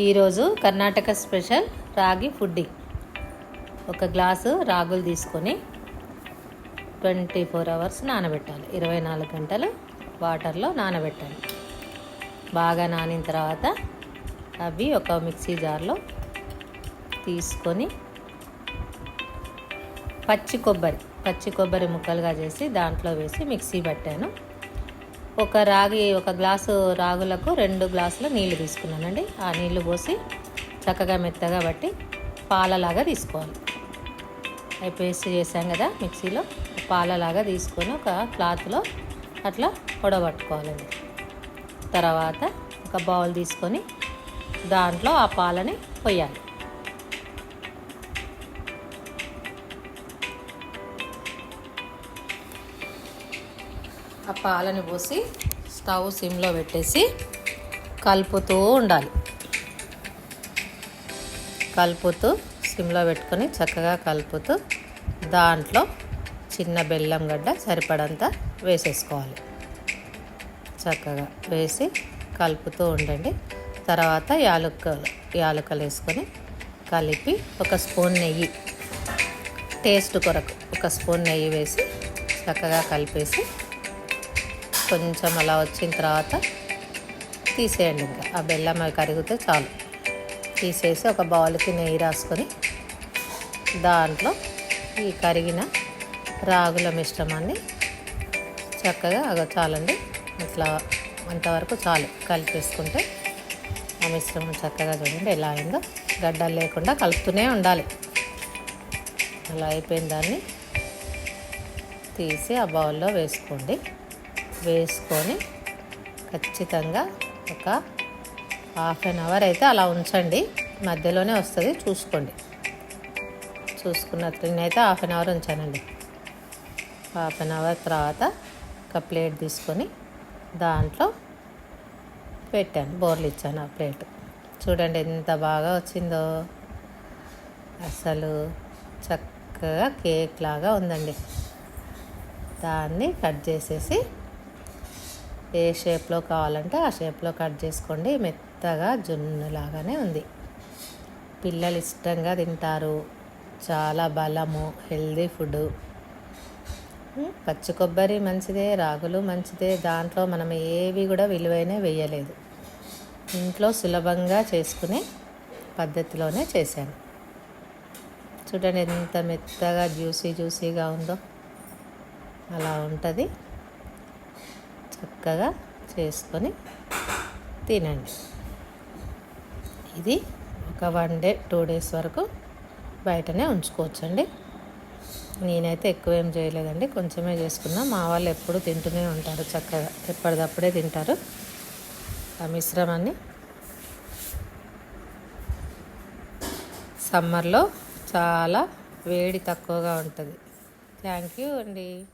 ఈరోజు Karnataka special ragi pudding. ఒక glass రాగులు తీసుకొని ట్వంటీ ఫోర్ అవర్స్ నానబెట్టాలి. ఇరవై నాలుగు గంటలు వాటర్లో నానబెట్టాలి. బాగా నానిన తర్వాత అవి ఒక మిక్సీ జార్లో తీసుకొని పచ్చి కొబ్బరి పచ్చి కొబ్బరి ముక్కలుగా చేసి దాంట్లో వేసి మిక్సీ పట్టాను. ఒక రాగి ఒక గ్లాసు రాగులకు రెండు గ్లాసుల నీళ్ళు తీసుకున్నానండి. ఆ నీళ్ళు పోసి చక్కగా మెత్తగా బట్టి పాలలాగా తీసుకోవాలి. అవి పేస్ట్ చేసాం కదా మిక్సీలో పాలలాగా తీసుకొని ఒక క్లాత్లో అట్లా పొడబట్టుకోవాలండి తర్వాత ఒక బౌల్ తీసుకొని దాంట్లో ఆ పాలని పోయాలి ఆ పాలని పోసి స్టవ్ సిమ్లో పెట్టేసి కలుపుతూ ఉండాలి. కలుపుతూ సిమ్లో పెట్టుకొని చక్కగా కలుపుతూ దాంట్లో చిన్న బెల్లం గడ్డ సరిపడంత వేసేసుకోవాలి. చక్కగా వేసి కలుపుతూ ఉండండి. తర్వాత యాలక్కలు యాలక్కలు వేసుకొని కలిపి ఒక స్పూన్ నెయ్యి టేస్ట్ కొరకు ఒక స్పూన్ నెయ్యి వేసి చక్కగా కలిపేసి కొంచెం అలా వచ్చిన తర్వాత తీసేయండి ఇంకా. ఆ బెల్లం అవి కరిగితే చాలు. తీసేసి ఒక బౌల్కి నెయ్యి రాసుకొని దాంట్లో ఈ కరిగిన రాగుల మిశ్రమాన్ని చక్కగా అగ చాలండి. ఇట్లా అంతవరకు చాలు. కలిపేసుకుంటే ఆ మిశ్రమం చక్కగా చూడండి ఎలా అయిందో. గడ్డలు లేకుండా కలుపుతూనే ఉండాలి. అలా అయిపోయిన దాన్ని తీసి ఆ బౌల్లో వేసుకోండి. వేసుకొని ఖచ్చితంగా ఒక హాఫ్ అన్ అవర్ అయితే అలా ఉంచండి. మధ్యలోనే వస్తుంది చూసుకోండి. చూసుకున్న నేనైతే హాఫ్ అన్ అవర్ ఉంచానండి. హాఫ్ అన్ అవర్ తర్వాత ఒక ప్లేట్ తీసుకొని దాంట్లో పెట్టాను బోర్లు ఇచ్చాను ఆ ప్లేట్. చూడండి ఎంత బాగా వచ్చిందో. అసలు చక్కగా కేక్ లాగా ఉందండి. దాన్ని కట్ చేసేసి ఏ షేప్లో కావాలంటే ఆ షేప్లో కట్ చేసుకోండి. మెత్తగా జున్నులాగానే ఉంది. పిల్లలు ఇష్టంగా తింటారు. చాలా బలము హెల్దీ ఫుడ్. పచ్చి కొబ్బరి మంచిదే రాగులు మంచిదే. దాంట్లో మనం ఏవి కూడా విలువైన వేయలేదు. ఇంట్లో సులభంగా చేసుకునే పద్ధతిలోనే చేశాను. చూడండి ఎంత మెత్తగా జ్యూసీ జ్యూసీగా ఉందో. అలా ఉంటుంది. చక్కగా చేసుకొని తినండి. ఇది ఒక వన్ డే టూ డేస్ వరకు బయటనే ఉంచుకోవచ్చండి. నేనైతే ఎక్కువ ఏం చేయలేదండి. కొంచెమే చేసుకున్నా. మా వాళ్ళు ఎప్పుడు తింటూనే ఉంటారు చక్కగా. ఎప్పటిదప్పుడే తింటారు. ఆ మిశ్రమాన్ని సమ్మర్లో చాలా వేడి తక్కువగా ఉంటుంది. థ్యాంక్ యూ అండి.